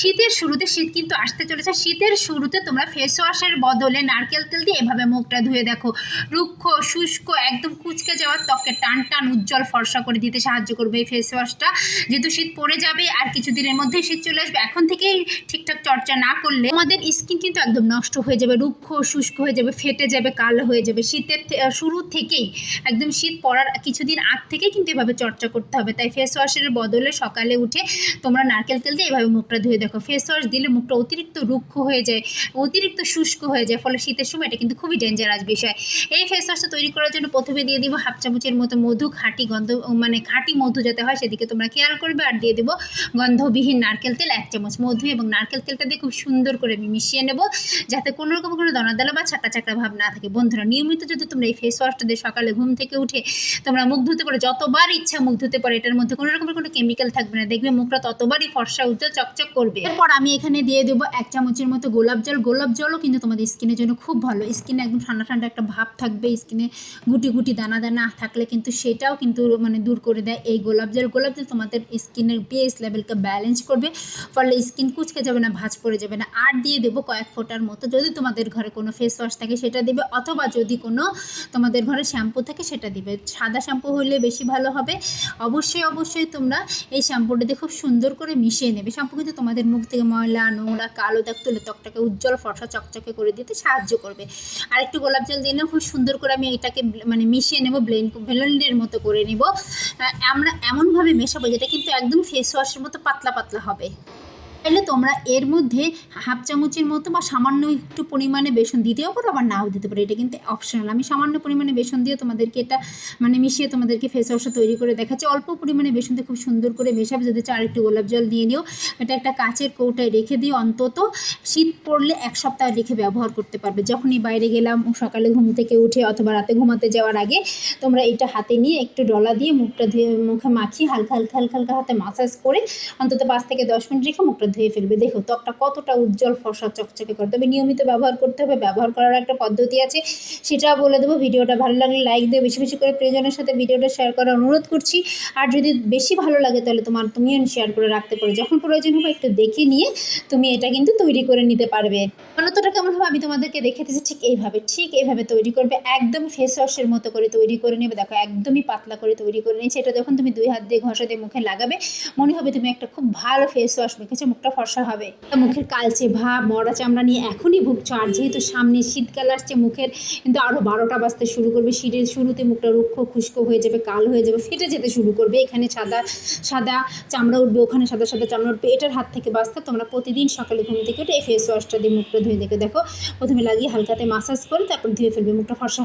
শীতের শুরুতে শীত কিন্তু আসতে চলেছে। শীতের শুরুতে তোমরা ফেস ওয়াশের বদলে নারকেল তেল দিয়ে এভাবে মুখটা ধুয়ে দেখো। রুক্ষ, শুষ্ক, একদম কুচকে যাওয়ার ত্বকে টান টান উজ্জ্বল ফর্সা করে দিতে সাহায্য করবে এই ফেস ওয়াশটা যেহেতু শীত পড়ে যাবে আর কিছুদিনের মধ্যেই শীত চলে আসবে, এখন থেকেই ঠিকঠাক চর্চা না করলে আমাদের স্কিন কিন্তু একদম নষ্ট হয়ে যাবে। রুক্ষ, শুষ্ক হয়ে যাবে, ফেটে যাবে, কালো হয়ে যাবে। শীতের শুরু থেকেই একদম শীত পড়ার কিছুদিন আগ থেকেই কিন্তু এভাবে চর্চা করতে হবে। তাই ফেস ওয়াশের বদলে সকালে উঠে তোমরা নারকেল তেল দিয়ে এভাবে মুখটা ধুয়ে দেখো ফেস ওয়াশ দিলে মুখটা অতিরিক্ত রুক্ষ হয়ে যায়, অতিরিক্ত শুষ্ক হয়ে যায়, ফলে শীতের সময় এটা কিন্তু খুবই ডেঞ্জারাস বিষয়। এই ফেস ওয়াশটা তৈরি করার জন্য প্রথমে দিয়ে দিব হাফ চামচের মতো মধু, খাঁটি গন্ধ মানে খাঁটি মধু যাতে হয় সেদিকে তোমরা খেয়াল করবে আর দিয়ে দেবো গন্ধবিহীন নারকেল তেল, এক চামচ মধু এবং নারকেল তেলটা দিয়ে খুব সুন্দর করে আমি মিশিয়ে নেব, যাতে কোনো রকম কোনো দানা দানা বা ছাটা ছাটা ভাব না থাকে। বন্ধুরা, নিয়মিত যদি তোমরা এই ফেস ওয়াশটা দিয়ে সকালে ঘুম থেকে উঠে তোমরা মুখ ধুতে পারো, যতবার ইচ্ছা মুখ ধুতে পারো, এটার মধ্যে কোনো রকমের কোনো কেমিক্যাল থাকবে না। দেখবে মুখটা ততবারই ফর্সা, উজ্জ্বল, চকচক করবে। এরপর আমি এখানে দিয়ে দেবো এক চামচের মতো গোলাপ জল। গোলাপ জলও কিন্তু তোমাদের স্কিনের জন্য খুব ভালো। স্কিনে একদম ঠান্ডা ঠান্ডা একটা ভাব থাকবে। স্কিনে গুটি গুটি দানা দানা থাকলে কিন্তু সেটাও কিন্তু মানে দূর করে দেয় এই গোলাপ জল। গোলাপ জল তোমাদের স্কিনের পিএইচ লেভেলকে ব্যালেন্স করবে। ফলে স্কিন কুচকে যাবে না, ভাঁজ পড়ে যাবে না। আর দিয়ে দেবো কয়েক ফোঁটার মতো যদি তোমাদের ঘরে কোনো ফেস ওয়াশ থাকে সেটা দেবে। অথবা যদি কোনো তোমাদের ঘরে শ্যাম্পু থাকে সেটা দিবে। সাদা শ্যাম্পু হলে বেশি ভালো হবে। অবশ্যই অবশ্যই তোমরা এই শ্যাম্পুটা দিয়ে খুব সুন্দর করে মিশিয়ে নেবে। শ্যাম্পু কিন্তু তোমাদের মুখ থেকে ময়লা, নোংরা, কালো দাগ তুলে ত্বকটাকে উজ্জ্বল, ফর্সা, চকচকে করে দিতে সাহায্য করবে। আর একটু গোলাপ জল দিয়ে না খুব সুন্দর করে আমি এটাকে মানে মিশিয়ে নেব, ব্লেন্ড, ব্লেন্ডের মতো করে নেব। আমরা এমনভাবে মেশাবো যেটা কিন্তু একদম ফেস ওয়াশের মতো পাতলা পাতলা হবে। তাহলে তোমরা এর মধ্যে হাফ চামচের মতো বা সামান্য একটু পরিমাণে বেসন দিতেও পারো, আবার নাও দিতে পারো। এটা কিন্তু অপশনাল আমি সামান্য পরিমাণে বেসন দিয়ে তোমাদেরকে এটা মানে মিশিয়ে তোমাদেরকে ফেস ওয়াশটা তৈরি করে দেখাচ্ছি। অল্প পরিমাণে বেসন দিয়ে খুব সুন্দর করে মেশাবে, যদি চার একটু গোলাপ জল দিয়ে নিও। এটা একটা কাচের কৌটায় রেখে দিও অন্তত। শীত পড়লে এক সপ্তাহ রেখে ব্যবহার করতে পারবে। যখনই বাইরে গেলাম, সকালে ঘুম থেকে উঠে অথবা রাতে ঘুমাতে যাওয়ার আগে, তোমরা এটা হাতে নিয়ে একটু ডলা দিয়ে মুখটা ধুয়ে মুখে মাখিয়ে হালকা হালকা হালকা হালকা হাতে মাসাজ করে অন্তত পাঁচ থেকে দশ মিনিট রেখে মুখটা ধুয়ে ফেলবে। দেখো, ত্বকটা কতটা উজ্জ্বল, ফর্সা, চকচকে করে। তবে নিয়মিত ব্যবহার করতে হবে। ব্যবহার করার একটা পদ্ধতি আছে। সেটা বলে দেবো, ভিডিওটা ভালো লাগলে লাইক দিয়ে বেশি বেশি করে প্রিয়জনের সাথে ভিডিওটা শেয়ার করার অনুরোধ করছি। আর যদি বেশি ভালো লাগে, তাহলে তোমার তুমিও শেয়ার করে রাখতে পারো। যখন প্রয়োজন হবে, একটু দেখে নিয়ে তুমি এটা কিন্তু তৈরি করে নিতে পারবে। অন্যতটা কেমন হবে, আমি তোমাদেরকে দেখে দিচ্ছি ঠিক এইভাবে। ঠিক এইভাবে তৈরি করবে। একদম ফেস ওয়াশের মতো করে তৈরি করে নেবে। দেখো, একদমই পাতলা করে তৈরি করে নিয়েছি। এটা যখন তুমি দুই হাত দিয়ে ঘষা দিয়ে মুখে লাগাবে, মনে হবে তুমি একটা খুব ভালো ফেস ওয়াশ মেখেছো। মুখটা ফর্সা হবে। মুখের কালচে ভাব, মরা চামড়া নিয়ে এখনই ভুগছো, আর যেহেতু সামনে শীতকাল আসছে, মুখের কিন্তু আরও বারোটা বাজতে শুরু করবে। শীতের শুরুতে মুখটা রুক্ষ খুস্কো হয়ে যাবে, কালো হয়ে যাবে, ফেটে যেতে শুরু করবে। এখানে সাদা সাদা চামড়া উঠবে, ওখানে সাদা সাদা চামড়া উঠবে। এটার হাত থেকে বাঁচতে তোমরা প্রতিদিন সকালে ঘুম থেকে উঠে এই ফেস ওয়াশটা দিয়ে মুখটা ধুয়ে দেখে। দেখো, প্রথমে লাগিয়ে হালকাতে মাসাজ করে, তারপর ধুয়ে ফেলবে, মুখটা ফর্সা